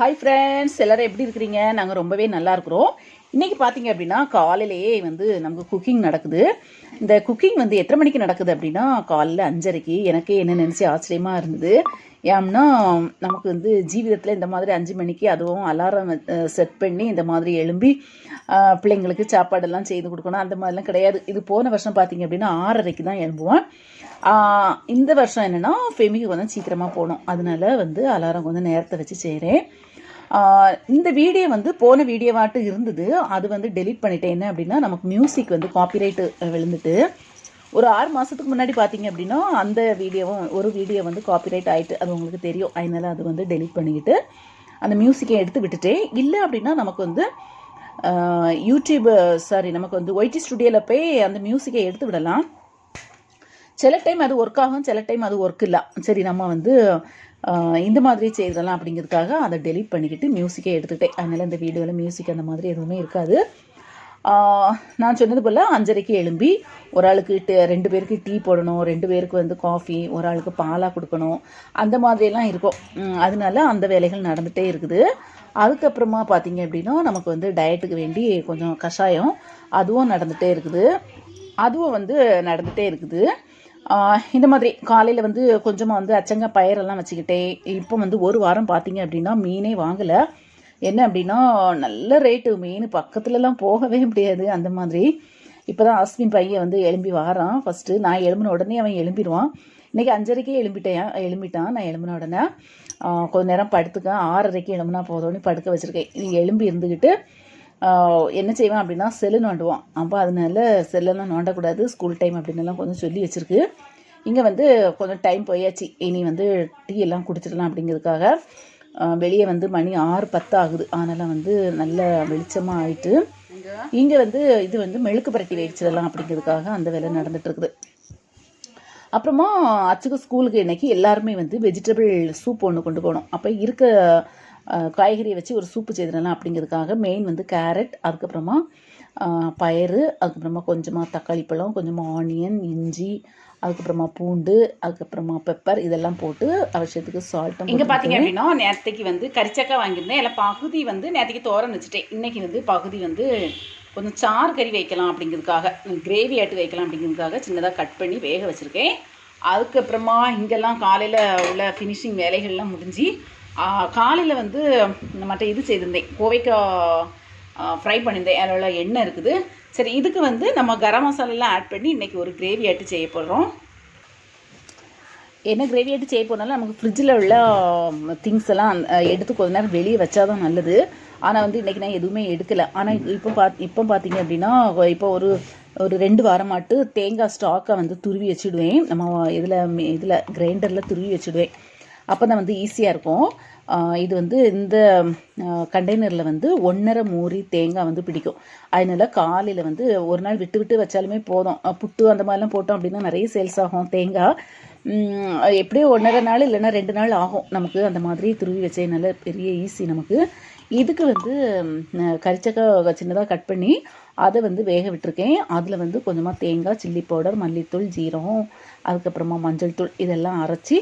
Hi friends எல்லோரும் எப்படி இருக்கிறீங்க? நாங்கள் ரொம்பவே நல்லா இருக்கிறோம். இன்றைக்கி பார்த்தீங்க அப்படின்னா காலையிலேயே வந்து நமக்கு குக்கிங் நடக்குது. இந்த குக்கிங் வந்து எத்தனை மணிக்கு நடக்குது அப்படின்னா காலையில் அஞ்சரைக்கு. எனக்கே என்ன நினச்சி ஆச்சரியமாக இருந்தது. ஏன்னா நமக்கு வந்து ஜீவிதத்தில் இந்த மாதிரி அஞ்சு மணிக்கு அதுவும் அலாரம் செட் பண்ணி இந்த மாதிரி எழும்பி பிள்ளைங்களுக்கு சாப்பாடெல்லாம் செய்து கொடுக்கணும். அந்த மாதிரிலாம் கிடையாது. இது போன வருஷம் பார்த்தீங்க அப்படின்னா ஆறரைக்கு தான் எழும்புவேன் இந்த வருஷம் என்னென்னா ஃபெமிக்கு கொஞ்சம் சீக்கிரமாக போகணும். அதனால வந்து அலாரம் கொஞ்சம் நேரத்தை வச்சு செய்கிறேன் இந்த வீடியோ வந்து போன வீடியோவாட்டு இருந்தது. அது வந்து டெலிட் பண்ணிட்டேன். என்ன அப்படின்னா நமக்கு மியூசிக் வந்து காப்பிரைட்டு விழுந்துட்டு ஒரு ஆறு மாதத்துக்கு முன்னாடி பார்த்தீங்க அப்படின்னா அந்த வீடியோவும் ஒரு வீடியோ வந்து காப்பிரைட் ஆகிட்டு அது உங்களுக்கு தெரியும். அதனால அது வந்து டெலீட் பண்ணிக்கிட்டு அந்த மியூசிக்கை எடுத்து விட்டுட்டேன். இல்லை அப்படின்னா நமக்கு வந்து யூடியூப் சாரி நமக்கு வந்து ஒய்டி ஸ்டுடியோவில் போய் அந்த மியூசிக்கை எடுத்து விடலாம். சில டைம் அது ஒர்க் ஆகும் சில டைம் அது ஒர்க் இல்லை. சரி நம்ம வந்து இந்த மாதிரி செய்திடலாம் அப்படிங்கிறதுக்காக அதை டெலிட் பண்ணிக்கிட்டு மியூசிக்கே எடுத்துக்கிட்டேன் அதனால் இந்த வீடியோவில் மியூசிக் அந்த மாதிரி எதுவுமே இருக்காது. நான் சொன்னது போல் அஞ்சரைக்கு எழும்பி ஒரு ஆளுக்கு ட- ரெண்டு பேருக்கு டீ போடணும் ரெண்டு பேருக்கு வந்து காஃபி ஒரு ஆளுக்கு பாலாக கொடுக்கணும் அந்த மாதிரியெல்லாம் இருக்கும். அதனால அந்த வேலைகள் நடந்துகிட்டே இருக்குது. அதுக்கப்புறமா பார்த்தீங்க அப்படின்னா நமக்கு வந்து டயட்டுக்கு வேண்டி கொஞ்சம் கஷாயம் அதுவும் நடந்துகிட்டே இருக்குது. அதுவும் வந்து நடந்துகிட்டே இருக்குது. இந்த மாதிரி காலையில் வந்து கொஞ்சமாக வந்து அச்சங்க பயிரெல்லாம் வச்சுக்கிட்டேன் இப்போ வந்து ஒரு வாரம் பார்த்தீங்க அப்படின்னா மீனே வாங்கலை. என்ன அப்படின்னா நல்ல ரேட்டு மீன் பக்கத்துலலாம் போகவே முடியாது அந்த மாதிரி. இப்போ தான் அஸ்வின் பையன் வந்து எழும்பி வாரான். ஃபஸ்ட்டு நான் எழும்பின உடனே அவன் எழும்பிடுவான். இன்றைக்கி அஞ்சரைக்கே எழும்பிட்டேன் எழும்பிட்டான். நான் எழும்பின உடனே கொஞ்ச நேரம் படுத்துக்கேன் ஆறரைக்கு எழும்புனா போதும்னு படுக்க வச்சுருக்கேன். எலும்பி எழும்பி இருந்துக்கிட்டு என்ன செய்வான் அப்படின்னா செல்லு நோண்டுவான் அப்போ அதனால செல்லெல்லாம் நோண்டக்கூடாது. ஸ்கூல் டைம் அப்படின்னுலாம் கொஞ்சம் சொல்லி வச்சுருக்கு. இங்கே வந்து கொஞ்சம் டைம் போயாச்சு. இனி வந்து டீ எல்லாம் குடிச்சிடலாம் அப்படிங்கிறதுக்காக வெளியே வந்து மணி ஆறு பத்து ஆகுது. அதனால் வந்து நல்ல வெளிச்சமாக ஆயிட்டு இங்கே வந்து இது வந்து மெழுக்கு பரட்டி வச்சிடலாம் அப்படிங்கிறதுக்காக அந்த வேலை நடந்துகிட்ருக்குது அப்புறமா அச்சுக்கு ஸ்கூலுக்கு இன்றைக்கி எல்லாருமே வந்து வெஜிடபிள் சூப் ஒன்று கொண்டு போகணும் அப்போ இருக்க காய்கறியை வச்சு ஒரு சூப்பு செய்திடலாம் அப்படிங்கிறதுக்காக மெயின் வந்து கேரட் அதுக்கப்புறமா பயறு அதுக்கப்புறமா கொஞ்சமாக தக்காளி பழம் கொஞ்சமாக ஆனியன் இஞ்சி அதுக்கப்புறமா பூண்டு அதுக்கப்புறமா பெப்பர் இதெல்லாம் போட்டு அவசியத்துக்கு சால்ட்டும் இங்கே பார்த்தீங்க அப்படின்னா நேற்றுக்கு வந்து கரிச்சக்கா வாங்கியிருந்தேன். இல்லை பகுதி வந்து நேற்றுக்கு தோரன் வச்சுட்டேன். இன்னைக்கு வந்து பகுதி வந்து கொஞ்சம் சாறு கறி வைக்கலாம் அப்படிங்கிறதுக்காக கிரேவி ஆட்டு வைக்கலாம் அப்படிங்கிறதுக்காக சின்னதாக கட் பண்ணி வேக வச்சுருக்கேன். அதுக்கப்புறமா இங்கெல்லாம் காலையில் உள்ள ஃபினிஷிங் வேலைகள்லாம் முடிஞ்சு காலையில் வந்து மற்ற இது செய்திருந்தேன். கோவைக்காய் ஃப்ரை பண்ணியிருந்தேன். அதில் எண்ணெய் இருக்குது. சரி இதுக்கு வந்து நம்ம கரம் மசாலாலாம் ஆட் பண்ணி இன்றைக்கி ஒரு கிரேவி ஆட்டு செய்ய போடுறோம் என்ன கிரேவி ஆட்டு செய்ய போனாலும் நமக்கு ஃப்ரிட்ஜில் உள்ள திங்ஸ் எல்லாம் எடுத்து கொஞ்ச நேரம் வெளியே வச்சா தான் நல்லது. ஆனால் வந்து இன்றைக்கி நான் எதுவுமே எடுக்கலை. ஆனால் இப்போ பாத் இப்போ பார்த்தீங்க அப்படின்னா இப்போ ஒரு ஒரு ரெண்டு வாரமாட்டு தேங்காய் ஸ்டாக்கை வந்து துருவி வச்சுடுவேன். நம்ம இதில் இதில் கிரைண்டரில் துருவி வச்சுடுவேன். அப்போ தான் வந்து ஈஸியாக இருக்கும். இது வந்து இந்த கண்டெய்னரில் வந்து ஒன்றரை மூரி தேங்காய் வந்து பிடிக்கும். அதனால காலையில் வந்து ஒரு நாள் விட்டு விட்டு வச்சாலுமே போதும். புட்டு அந்த மாதிரிலாம் போட்டோம் அப்படின்னா நிறைய சேல்ஸ் ஆகும் தேங்காய். எப்படியோ ஒன்றரை நாள் இல்லைன்னா ரெண்டு நாள் ஆகும் நமக்கு அந்த மாதிரி துருவி வச்சதுனால பெரிய ஈஸி நமக்கு. இதுக்கு வந்து கரிச்சக்காய் சின்னதாக கட் பண்ணி அதை வந்து வேக விட்டுருக்கேன். அதில் வந்து கொஞ்சமாக தேங்காய் சில்லி பவுடர் மல்லித்தூள் ஜீரகம் அதுக்கப்புறமா மஞ்சள் தூள் இதெல்லாம் அரைச்சி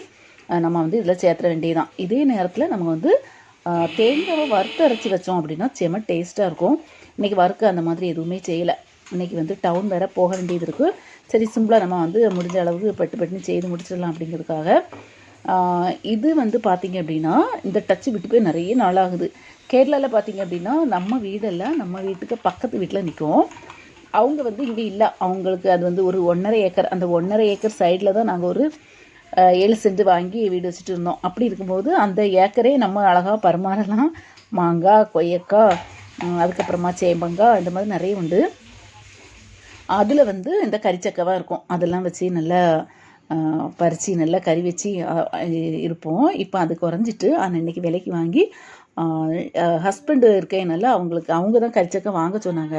நம்ம வந்து இதில் சேர்த்துற வேண்டியதுதான். இதே நேரத்தில் நம்ம வந்து தேங்காவை வறுத்து அரைச்சி வச்சோம் அப்படின்னா செம டேஸ்ட்டாக இருக்கும். இன்றைக்கி வறுக்க அந்த மாதிரி எதுவுமே செய்யலை. இன்றைக்கி வந்து டவுன் வேறு போக வேண்டியது இருக்குது சரி சிம்பிளாக நம்ம வந்து முடிஞ்ச அளவுக்கு பட்டு பட்டுன்னு செய்து முடிச்சிடலாம் அப்படிங்கிறதுக்காக. இது வந்து பார்த்திங்க அப்படின்னா இந்த டச்சு விட்டு போய் நிறைய நாளாகுது கேரளாவில் பார்த்தீங்க அப்படின்னா நம்ம வீடெல்லாம் நம்ம வீட்டுக்கு பக்கத்து வீட்டில் நிற்கும் அவங்க வந்து இங்கே இல்லை. அவங்களுக்கு அது வந்து ஒரு ஒன்றரை ஏக்கர். அந்த ஒன்றரை ஏக்கர் சைடில் தான் நாங்கள் ஒரு ஏழு சென்ட் வாங்கி வீடு வச்சுட்டு இருந்தோம். அப்படி இருக்கும்போது அந்த ஏக்கரே நம்ம அழகாக பரிமாறலாம். மாங்காய் கொய்யக்காய் அதுக்கப்புறமா சேம்பங்காய் இந்த மாதிரி நிறைய உண்டு. அதில் வந்து இந்த கறிச்சக்கவாக இருக்கும். அதெல்லாம் வச்சு நல்லா பறித்து நல்லா கறி வச்சு இருப்போம். இப்போ அது குறைஞ்சிட்டு ஆனால் இன்றைக்கி விலைக்கு வாங்கி ஹஸ்பண்டு இருக்கேனால அவங்களுக்கு அவங்க தான் கறிச்சக்கை வாங்க சொன்னாங்க.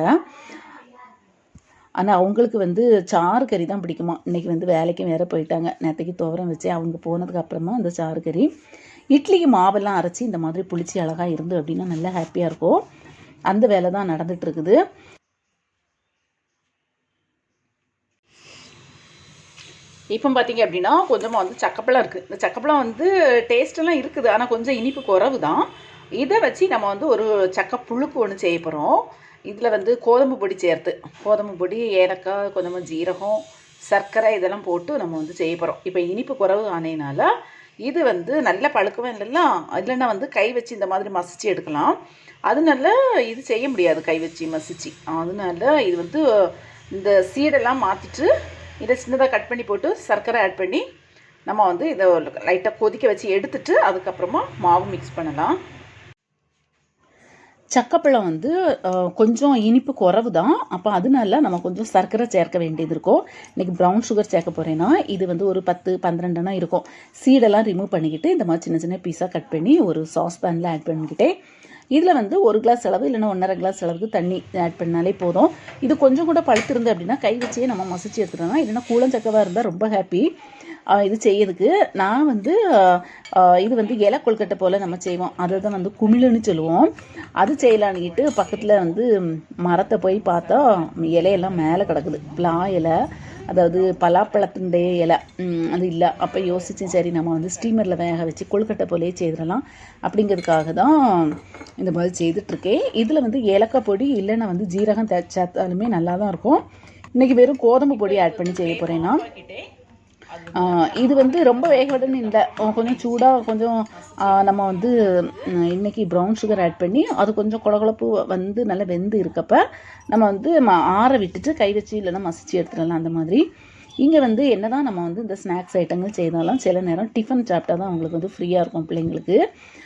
ஆனால் அவங்களுக்கு வந்து சாறு கறி தான் பிடிக்குமா? இன்றைக்கி வந்து வேலைக்கும் வேற போயிட்டாங்க. நேற்றுக்கு துவரம் வச்சு அவங்க போனதுக்கு அப்புறமா அந்த சாறு கறி. இட்லிக்கு மாவெல்லாம் அரைச்சி இந்த மாதிரி புளிச்சு அழகாக இருந்து அப்படின்னா நல்லா ஹாப்பியாக இருக்கும். அந்த வேலை தான் நடந்துகிட்ருக்குது இருக்குது. இப்போ பார்த்தீங்க அப்படின்னா கொஞ்சமாக வந்து சக்கப்பழம் இருக்குது இந்த சக்கப்பழம் வந்து டேஸ்ட்டெல்லாம் இருக்குது. ஆனால் கொஞ்சம் இனிப்பு குறவு தான். இதை வச்சு நம்ம வந்து ஒரு சக்க புழுக்கு ஒன்று செய்ய போகிறோம் இதில் வந்து கோதுமை பொடி சேர்த்து கோதுமை பொடி ஏலக்காய் கொஞ்சமாக ஜீரகம் சர்க்கரை இதெல்லாம் போட்டு நம்ம வந்து செய்ய போகிறோம் இப்போ இனிப்பு குறவு ஆனேனால இது வந்து நல்ல பழுக்கவே இல்லைல்ல இல்லைன்னா வந்து கை வச்சு இந்த மாதிரி மசிச்சு எடுக்கலாம். அதனால இது செய்ய முடியாது கை வச்சு மசிச்சு. அதனால இது வந்து இந்த சீடெல்லாம் மாற்றிட்டு இதை சின்னதாக கட் பண்ணி போட்டு சர்க்கரை ஆட் பண்ணி நம்ம வந்து இதை லைட்டாக கொதிக்க வச்சு எடுத்துட்டு அதுக்கப்புறமா மாவு மிக்ஸ் பண்ணலாம். சக்கப்பழம் வந்து கொஞ்சம் இனிப்பு குறவு தான். அப்போ அதனால நம்ம கொஞ்சம் சர்க்கரை சேர்க்க வேண்டியது இருக்கும். இன்றைக்கி ப்ரௌன் சுகர் சேர்க்க போகிறேன்னா இது வந்து ஒரு பத்து பன்னிரெண்டுனா இருக்கும். சீடெல்லாம் ரிமூவ் பண்ணிக்கிட்டு இந்த மாதிரி சின்ன சின்ன பீஸாக கட் பண்ணி ஒரு சாஸ் பேனில் ஆட் பண்ணிக்கிட்டேன் இதில் வந்து ஒரு கிளாஸ் அளவு இல்லைன்னா ஒன்றரை கிளாஸ் அளவுக்கு தண்ணி ஆட் பண்ணாலே போதும். இது கொஞ்சம் கூட பழுத்திருந்து அப்படின்னா கை வச்சே நம்ம மசிச்சு எடுத்துட்டோம்னா இல்லைன்னா கூழஞ்சக்கவாக இருந்தால் ரொம்ப ஹாப்பி இது செய்யறதுக்கு நான் வந்து இது வந்து இலை கொழுக்கட்டை போல் நம்ம செய்வோம். அதை தான் வந்து குமிழுன்னு சொல்லுவோம். அது செய்யலான்னுக்கிட்டு பக்கத்தில் வந்து மரத்தை போய் பார்த்தா இலையெல்லாம் மேலே கிடக்குது. பிளா இலை அதாவது பலாப்பழத்தினுடைய இலை. அது இல்லை. அப்போ யோசித்தேன் சரி நம்ம வந்து ஸ்டீமரில் வேக வச்சு கொழுக்கட்டை போலேயே செய்திடலாம் அப்படிங்கிறதுக்காக தான் இந்த மாதிரி செய்துட்ருக்கேன் இதில் வந்து ஏலக்காய் பொடி இல்லைன்னா வந்து ஜீரகம் தே- சேர்த்தாலுமே நல்லா தான் இருக்கும். இன்றைக்கி வெறும் கோதுமை பொடி ஆட் பண்ணி செய்ய போகிறேன்னா நான். இது வந்து ரொம்ப வேகவுடன் இல்லை. கொஞ்சம் சூடாக கொஞ்சம் நம்ம வந்து இன்றைக்கி ப்ரௌன் சுகர் ஆட் பண்ணி அது கொஞ்சம் குழகுழப்பு வந்து நல்லா வெந்து இருக்கப்ப நம்ம வந்து ம- ஆற விட்டுட்டு கை வச்சு இல்லைன்னா மசிச்சு எடுத்துடலாம் அந்த மாதிரி. இங்கே வந்து என்ன தான் நம்ம வந்து இந்த ஸ்நாக்ஸ் ஐட்டங்கள் செய்தாலும் சில நேரம் டிஃபன் சாப்பிட்டா தான் அவங்களுக்கு வந்து ஃப்ரீயாக இருக்கும் பிள்ளைங்களுக்கு.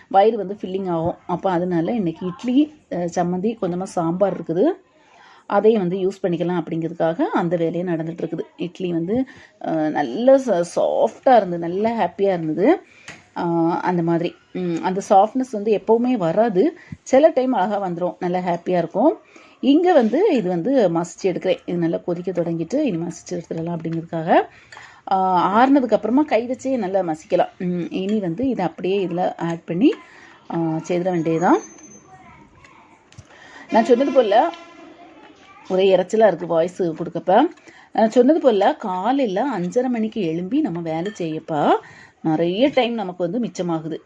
வயிறு வந்து ஃபில்லிங் ஆகும். அப்போ அதனால இன்றைக்கி இட்லி சம்மந்தி கொஞ்சமாக சாம்பார் இருக்குது. அதையும் வந்து யூஸ் பண்ணிக்கலாம் அப்படிங்கிறதுக்காக அந்த வேலையை நடந்துகிட்ருக்குது. இட்லி வந்து நல்ல சாஃப்டாக இருந்தது நல்ல ஹாப்பியாக இருந்தது. அந்த மாதிரி. அந்த சாஃப்ட்னஸ் வந்து எப்போவுமே வராது. சில டைம் அழகாக வந்துடும் நல்லா ஹாப்பியாக இருக்கும். இங்கே வந்து இது வந்து மசிச்சு எடுக்கிறேன். இது நல்லா கொதிக்க தொடங்கிட்டு இனி மசிச்சு எடுத்துடலாம் அப்படிங்கிறதுக்காக. ஆறுனதுக்கப்புறமா கை வச்சே நல்லா மசிக்கலாம். இனி வந்து இதை அப்படியே இதில் ஆட் பண்ணி செய்திட வேண்டியதுதான். நான் சொன்னது போல் ஒரே இறைச்சலாக இருக்குது வாய்ஸ் கொடுக்கப்ப. சொன்னது போல் காலையில் அஞ்சரை மணிக்கு எழும்பி நம்ம வேலை செய்யப்ப நிறைய டைம் நமக்கு வந்து மிச்சமாகுது.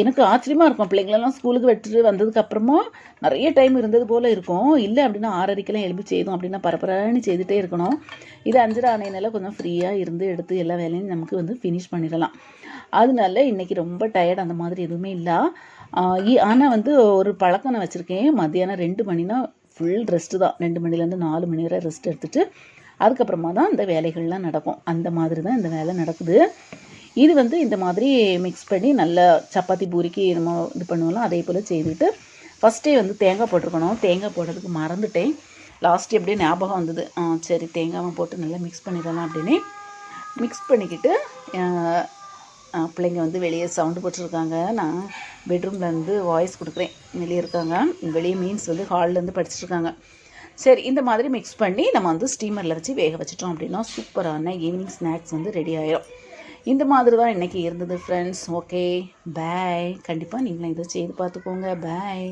எனக்கு ஆச்சரியமாக இருக்கும். பிள்ளைங்களெல்லாம் ஸ்கூலுக்கு விட்டுட்டு வந்ததுக்கு அப்புறமா நிறைய டைம் இருந்தது போல் இருக்கும். இல்லை அப்படின்னா ஆறரைக்கெல்லாம் எழுப்பி செய்தோம் அப்படின்னா பரபரன்னு செய்துகிட்டே இருக்கணும். இது அஞ்சரை ஆனையினால கொஞ்சம் ஃப்ரீயாக இருந்து எடுத்து எல்லா வேலையும் நமக்கு வந்து ஃபினிஷ் பண்ணிடலாம். அதனால இன்னைக்கு ரொம்ப டயர்ட் அந்த மாதிரி எதுவுமே இல்லை. ஆனால் வந்து ஒரு பழக்கம் நான் வச்சுருக்கேன். மத்தியானம் ரெண்டு மணினா ஃபுல் ரெஸ்ட்டு தான். ரெண்டு மணிலேருந்து நாலு மணி வரை ரெஸ்ட் எடுத்துகிட்டு அதுக்கப்புறமா தான் இந்த வேலைகள்லாம் நடக்கும். அந்த மாதிரி தான் இந்த வேலை நடக்குது. இது வந்து இந்த மாதிரி மிக்ஸ் பண்ணி நல்லா சப்பாத்தி பூரிக்கு நம்ம இது பண்ணுவோம்ல அதே போல் செய்துட்டு ஃபஸ்ட்டே வந்து தேங்காய் போட்டிருக்கணும். தேங்காய் போடுறதுக்கு மறந்துட்டேன். லாஸ்ட்டே எப்படியே ஞாபகம் வந்தது. ஆ, சரி தேங்காவை போட்டு நல்லா மிக்ஸ் பண்ணிடலாம் அப்படின்னு. மிக்ஸ் பண்ணிக்கிட்டு பிள்ளைங்க வந்து வெளியே சவுண்டு போட்டிருக்காங்க. நான் பெட்ரூம்லேருந்து வாய்ஸ் கொடுக்குறேன். வெளியே இருக்காங்க. வெளியே மீன்ஸ் வந்து ஹால்லேருந்து படிச்சிட்ருக்காங்க சரி இந்த மாதிரி மிக்ஸ் பண்ணி நம்ம வந்து ஸ்டீமரில் வச்சு வேக வச்சிட்டோம் அப்படின்னா சூப்பரான ஈவினிங் ஸ்நாக்ஸ் வந்து ரெடி ஆயிரும். இந்த மாதிரி தான் இன்றைக்கி இருந்தது ஃப்ரெண்ட்ஸ் ஓகே பாய் கண்டிப்பாக நீங்களும் இதை செய்து பார்த்துக்கோங்க. பாய்